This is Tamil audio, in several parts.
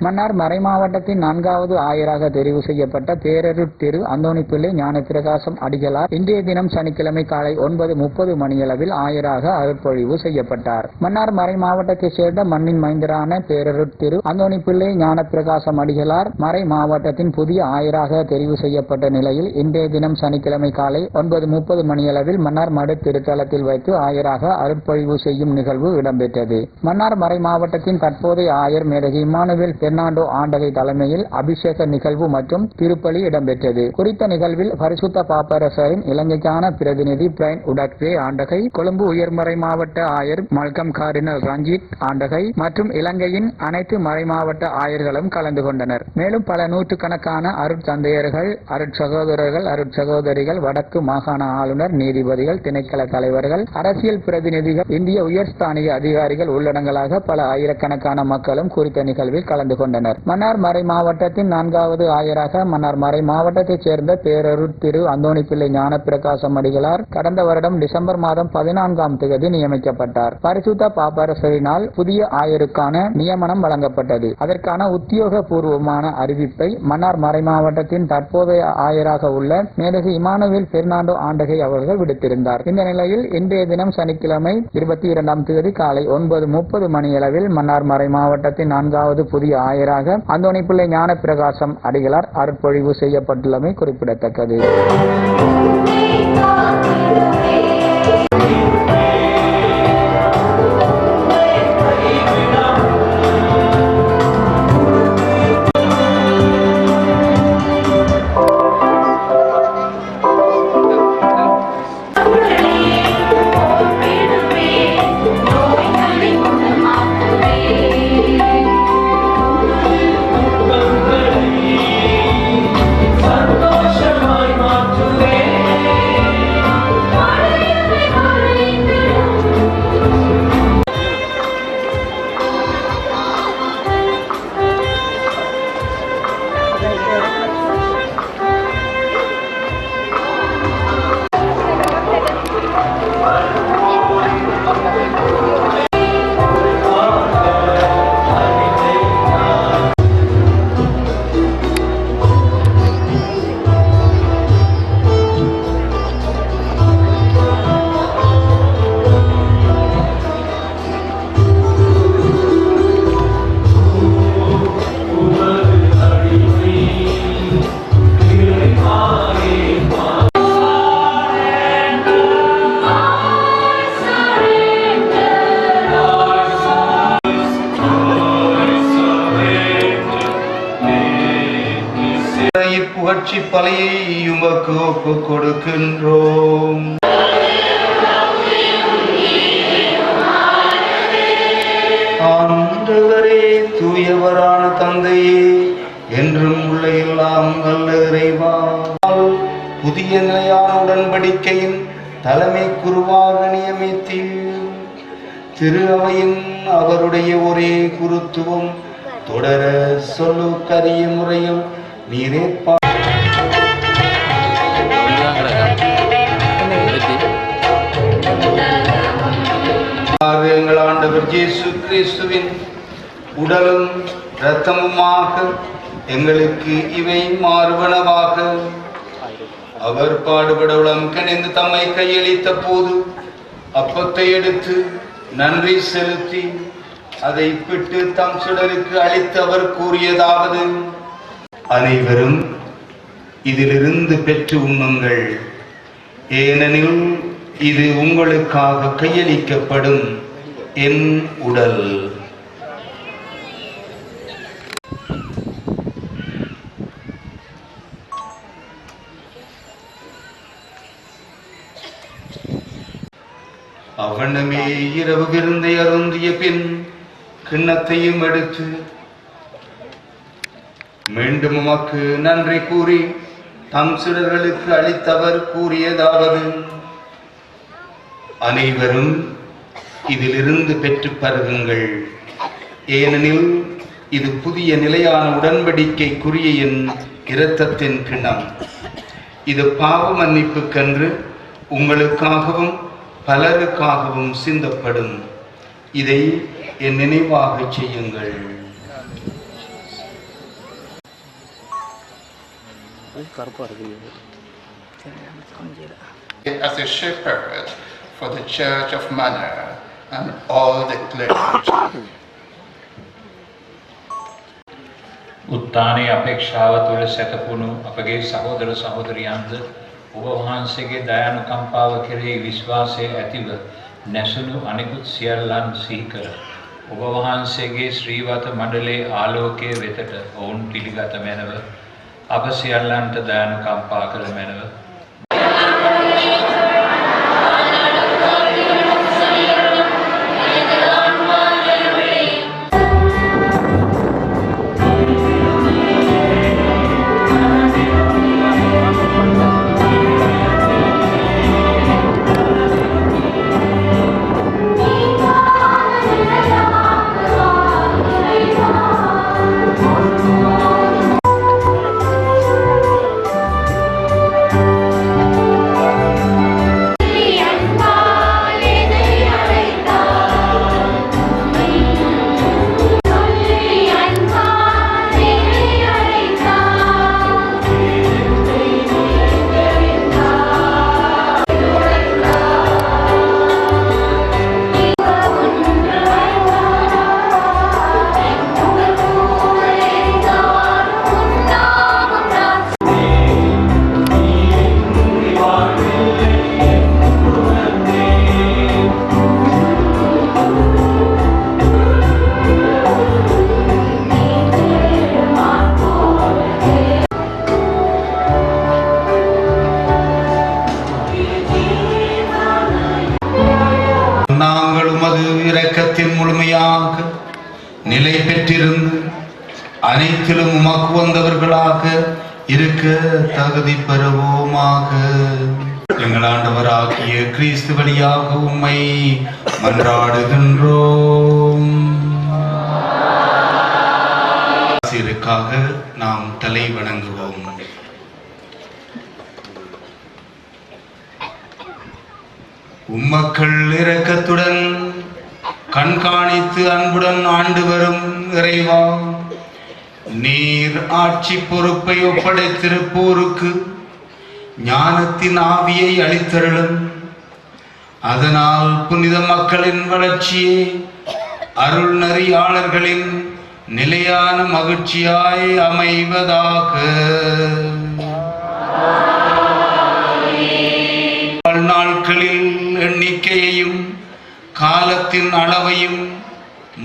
மன்னார் மறைமாவட்டத்தின் நான்காவது ஆயராக தெரிவு செய்யப்பட்ட பேரருட் திரு அந்தோணிப்பிள்ளை ஞானப்பிரகாசம் அடிகளார் இன்றைய தினம் சனிக்கிழமை காலை ஒன்பது முப்பது மணியளவில் ஆயராக அருட்பொழிவு செய்யப்பட்டார். மன்னார் மறை மாவட்டத்தைச் சேர்ந்த மண்ணின் மைந்தரான பேரரு திரு அந்தோணிப்பிள்ளை ஞானப்பிரகாசம் அடிகளார் மறை மாவட்டத்தின் புதிய ஆயராக தெரிவு செய்யப்பட்ட நிலையில் இன்றைய தினம் சனிக்கிழமை காலை ஒன்பது முப்பது மணியளவில் மன்னார் மடு திருத்தலத்தில் வைத்து ஆயராக அருட்பொழிவு செய்யும் நிகழ்வு இடம்பெற்றது. மன்னார் மறை மாவட்டத்தின் தற்போதைய ஆயர் மேதகு இமானுவேல் பெர்னாண்டோ ஆண்டகை தலைமையில் அபிஷேக நிகழ்வு மற்றும் திருப்பலி இடம்பெற்றது. குறித்த நிகழ்வில் பரிசுத்த பாப்பரசரின் இலங்கைக்கான பிரதிநிதி பிரைன் உடக்வே ஆண்டகை கொழும்பு உயர்மறை மாவட்ட ஆயர் மல்கம் காரினர் ரஞ்சித் ஆண்டகை மற்றும் இலங்கையின் அனைத்து மறைமாவட்ட ஆயர்களும் கலந்து கொண்டனர். மேலும் பல நூற்றுக்கணக்கான அருட்தந்தையர்கள் அருட்சகோதரர்கள் அருட்சகோதரிகள் வடக்கு மாகாண ஆளுநர் நீதிபதிகள் திணைக்கள தலைவர்கள் அரசியல் பிரதிநிதிகள் இந்திய உயர்ஸ்தானிய அதிகாரிகள் உள்ளடங்கலாக பல ஆயிரக்கணக்கான மக்களும் குறித்த நிகழ்வில் கலந்து கொண்டனர். மன்னார் மறை மாவட்டத்தின் நான்காவது ஆயராக மன்னார் மறை மாவட்டத்தைச் சேர்ந்த பேரருட் திரு அந்தோணிப்பிள்ளை ஞானப்பிரகாசம் அடிகளார் கடந்த வருடம் டிசம்பர் மாதம் பதினான்காம் தேதி நியமிக்கப்பட்டார். பரிசுத்த பாப்பரசரினால் புதிய ஆயருக்கான நியமனம் வழங்கப்பட்டது. அதற்கான உத்தியோகபூர்வமான அறிவிப்பை மன்னார் மறை மாவட்டத்தின் தற்போதைய ஆயராக உள்ள மேதகு இமானுவேல் பெர்னாண்டோ ஆண்டகை அவர்கள் விடுத்திருந்தார். இந்த நிலையில் இன்றைய தினம் சனிக்கிழமை இருபத்தி இரண்டாம் தேதி காலை ஒன்பது முப்பது மணியளவில் மன்னார் மறை மாவட்டத்தின் நான்காவது புதிய ஆயராக அந்தோணிப்பிள்ளை ஞான பிரகாசம் அடிகளார் அருட்பொழிவு செய்யப்பட்டுள்ளமை குறிப்பிடத்தக்கது. இப்புகழ்ச்சி பலையை உமக்கு ஒப்பு கொடுக்கின்றோம். ஆண்டவரே தூயவரான தந்தையே என்றும் உள்ள எல்லாம் நல்ல இறைவா. புதிய நிலையான உடன்படிக்கையின் தலைமை குருவாக நியமித்தீர். திரு அவையின் அவருடைய ஒரே குருத்துவம் தொடர சொல்லு கரிய முறையில் நீரேற்பா கிறிஸ்துவின் உடலும் இரத்தமுமாக எங்களுக்கு இவை மாறுவனவாக. அவர் பாடுபட உளம் கணிந்து தம்மை கையளித்த போது அப்பத்தை எடுத்து நன்றி செலுத்தி அதை பிட்டு தம் சிலருக்கு அளித்து அவர் கூறியதாவது அனைவரும் இதிலிருந்து பெற்று உண்ணுங்கள். ஏனெனில் இது உங்களுக்காக கையளிக்கப்படும். என் உடல். அவனமே இரவு விருந்தை அருந்திய பின் கிண்ணத்தையும் எடுத்து மீண்டும் உமக்கு நன்றி கூறி தம் சிலர்களுக்கு அளித்தவர் கூறியதாவது. அனைவரும் இதிலிருந்து பெற்று பருகுங்கள். ஏனெனில் இது புதிய நிலையான உடன்படிக்கைக்குரிய என் இரத்தத்தின் கிணம் இது பாவ மன்னிப்புக்கன்று உங்களுக்காகவும் பலருக்காகவும் சிந்தப்படும். இதை என் நினைவாக செய்யுங்கள். As a shepherd for the church of Manor, and all the clergy. උත්තානයේ අපේක්ෂාව තුළ සැතපුණු අපගේ සහෝදර සහෝදරියන්ද ඔබ වහන්සේගේ දයානුකම්පාව කෙරෙහි විශ්වාසය ඇතිව නැසුණු අනෙකුත් සියල්ලන් සිහිකර. ඔබ වහන්සේගේ ශ්‍රීවත මණ්ඩලයේ ආලෝකය වෙතට ඔවුන් පිළිගත මැනව අප සියල්ලන්ට දයානුකම්පා කළ මැනව முழுமையாக நிலை பெற்றிருந்து அனைத்திலும் உமக்கு வந்தவர்களாக இருக்க தகுதி பெறுவோமாக. எங்கள் ஆண்டவராகிய கிறிஸ்து வழியாக உம்மை மன்றாடுகின்றோம். ஆசிரியருக்காக நாம் தலை வணங்குவோம். உம்மக்கள் இரக்கத்துடன் கண்காணித்து அன்புடன் ஆண்டு வரும் இறைவா நீர் ஆட்சி பொறுப்பை ஒப்படைத்திருப்போருக்கு ஞானத்தின் ஆவியை அளித்தருளும். அதனால் புனித மக்களின் வளர்ச்சியே அருள் நெறியாளர்களின் நிலையான மகிழ்ச்சியாய் அமைவதாக. பல்நாட்களில் எண்ணிக்கையையும் காலத்தின் அளவையும்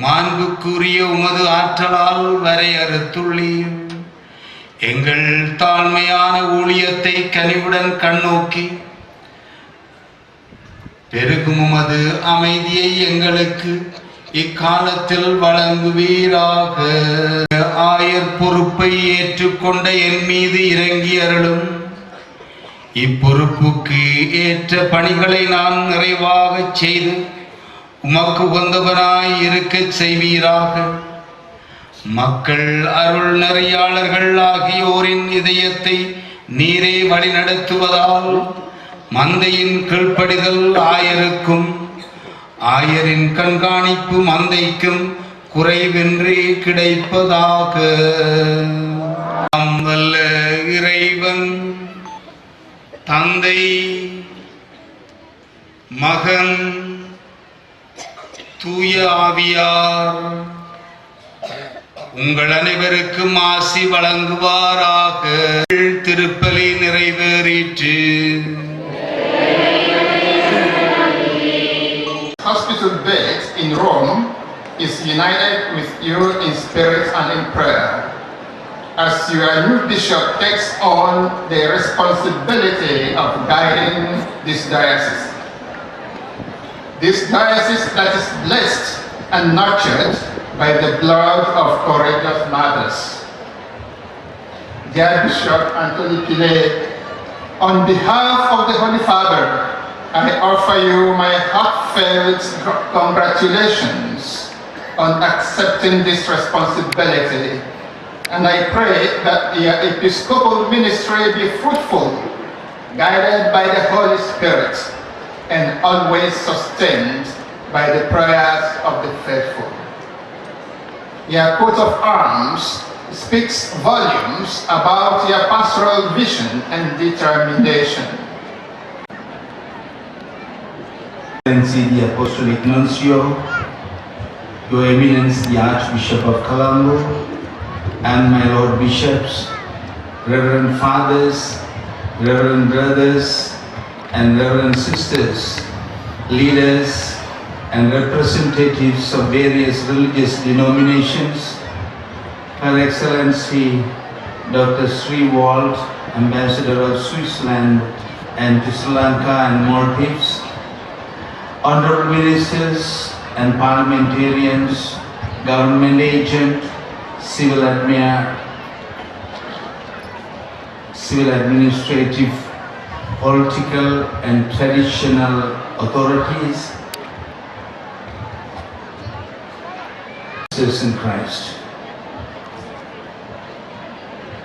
மாண்புக்குரிய உமது ஆற்றலால் வரையறுத்துள்ளீர் எங்கள் தாழ்மையான ஊழியத்தை கனிவுடன் கண்ணோக்கி. பெருகும் உமது அமைதியை எங்களுக்கு இக்காலத்தில் வழங்குவீராக. ஆயர் பொறுப்பை ஏற்றுக்கொண்ட என் மீது இறங்கி அருளும். இப்பொறுப்புக்கு ஏற்ற பணிகளை நான் நிறைவாகச் செய்து உமக்கு உகந்தவனாய் இருக்கச் செய்வீராக. மக்கள் அருள் நிறையாளர்கள் ஆகியோரின் இதயத்தை நீரே வழிநடத்துவதால் மந்தையின் கீழ்ப்படிதல் ஆயருக்கும். ஆயரின் கண்காணிப்பு மந்தைக்கும் குறைவின்றி கிடைப்பதாக. வல்ல இறைவன் தந்தை மகன் தூய ஆவியார் உங்கள் அனைவருக்கும் ஆசி வழங்குவாராக திருப்பலி நிறைவேறிற்று Hospital bed in Rome is united with you in spirit and in prayer. As your new bishop takes on the responsibility of guiding this diocese. this diocese that is blessed and nurtured by the blood of courageous mothers. Dear Bishop Anthony Pile, on behalf of the Holy Father, I offer you my heartfelt congratulations on accepting this responsibility. And I pray that your episcopal ministry be fruitful, guided by the Holy Spirit, and always sustained by the prayers of the faithful. Your coat of arms speaks volumes about your pastoral vision and determination. Excellency the Apostolic Nuncio, Your Eminence the Archbishop of Colombo, and my Lord Bishops, Reverend Fathers, Reverend Brothers, and Reverend Sisters, leaders, and representatives of various religious denominations, Her Excellency Dr. Sri Walt, Ambassador of Switzerland and to Sri Lanka and Maldives, honorable ministers and parliamentarians, government agent, civil admin, civil administrative, political and traditional authorities, sisters in Christ.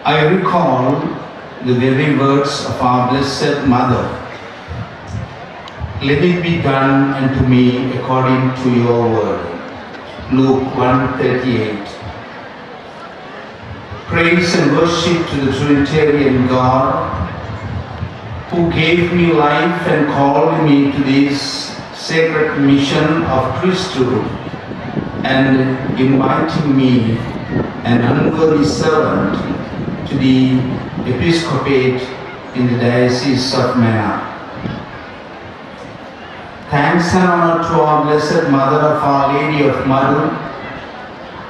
I recall the very words of our Blessed Mother let it be done unto me according to your word. Luke 1.38 Praise and worship to the Trinitarian God who gave me life and called me to this sacred mission of priesthood and inviting me, an unworthy servant, to the episcopate in the Diocese of Mena. Thanks and honor to our Blessed Mother of Our Lady of Madhu,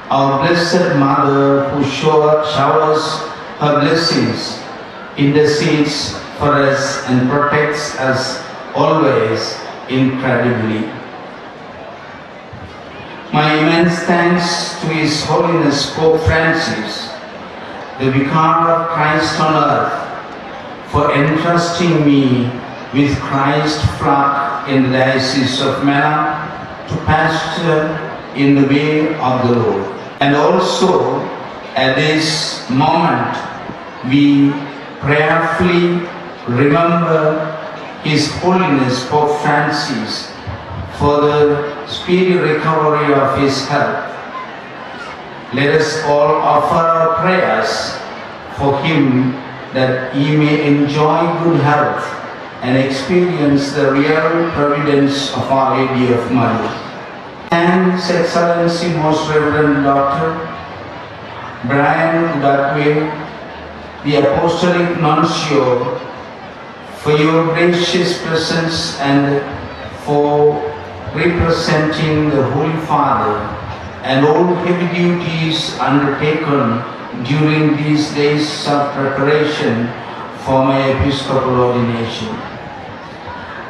our Blessed Mother who shower, showers her blessings, intercedes for us and protects us always incredibly. My immense thanks to His Holiness Pope Francis, the Vicar of Christ on earth, for entrusting me with Christ's flock in the Diocese of Mena to pasture in the way of the Lord. And also, at this moment, we prayerfully remember His Holiness Pope Francis for the speedy recovery of his health. Let us all offer our prayers for him that he may enjoy good health and experience the real providence of Our Lady of Mother. Thanks, Excellency, Most Reverend Dr. Brian Dudway, the Apostolic Nuncio, for your gracious presence and for representing the Holy Father and all heavy duties undertaken during these days of preparation for my episcopal ordination.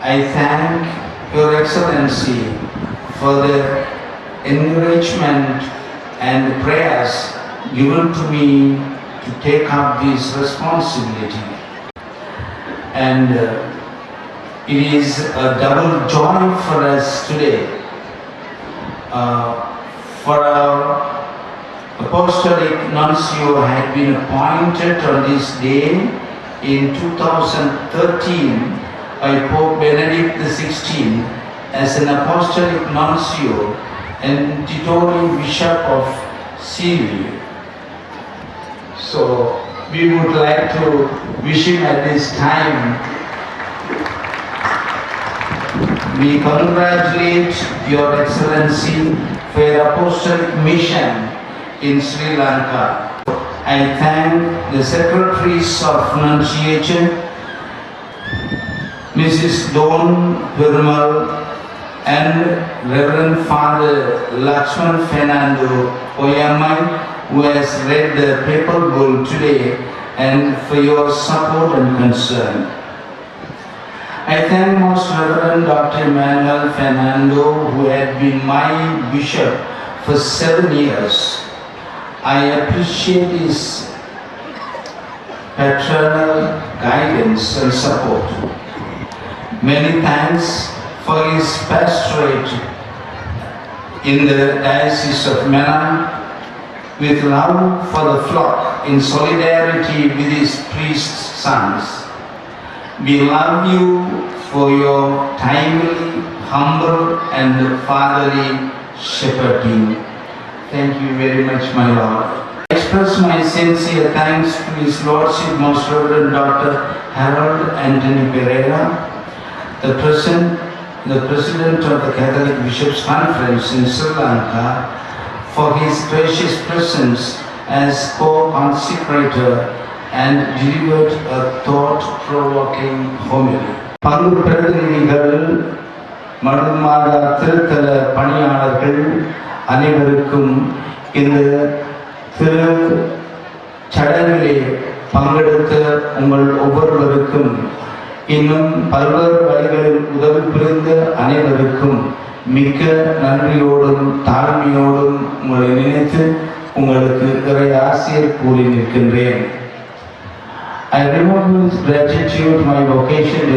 I thank Your Excellency for the encouragement and prayers given to me to take up this responsibility. And uh, it is a double joy for us today. Uh, for our apostolic nuncio had been appointed on this day in 2013 by Pope Benedict XVI as an apostolic nuncio and titular bishop of Syria. So we would like to wish him at this time we congratulate Your Excellency for your apostolic mission in Sri Lanka. I thank the Secretaries of Nunciation, Mrs. Dawn Perumal and Reverend Father Lakshman Fernando Oyamai who has read the papal bull today and for your support and concern. I thank Most Reverend Dr. Manuel Fernando, who had been my bishop for seven years. I appreciate his paternal guidance and support. Many thanks for his pastorate in the Diocese of Mena with love for the flock in solidarity with his priest sons. We love you for your timely, humble, and fatherly shepherding. Thank you very much, my Lord. express my sincere thanks to His Lordship Most Reverend Dr. Harold Anthony Pereira, the President, the President of the Catholic Bishops' Conference in Sri Lanka, for his gracious presence as co-consecrator and delivered a thought-provoking homily. பங்கு பிரதிநிதிகள் மடுமாடா திருத்தல பணியாளர்கள் அனைவருக்கும் இந்த திரு சடங்கிலே பங்கெடுத்த உங்கள் ஒவ்வொருவருக்கும் இன்னும் பல்வேறு வழிகளில் உதவி புரிந்த அனைவருக்கும் மிக்க நன்றியோடும் தாழ்மையோடும் உங்களை நினைத்து உங்களுக்கு இறை ஆசிரியர் கூறி நிற்கின்றேன். I remember with gratitude my vocation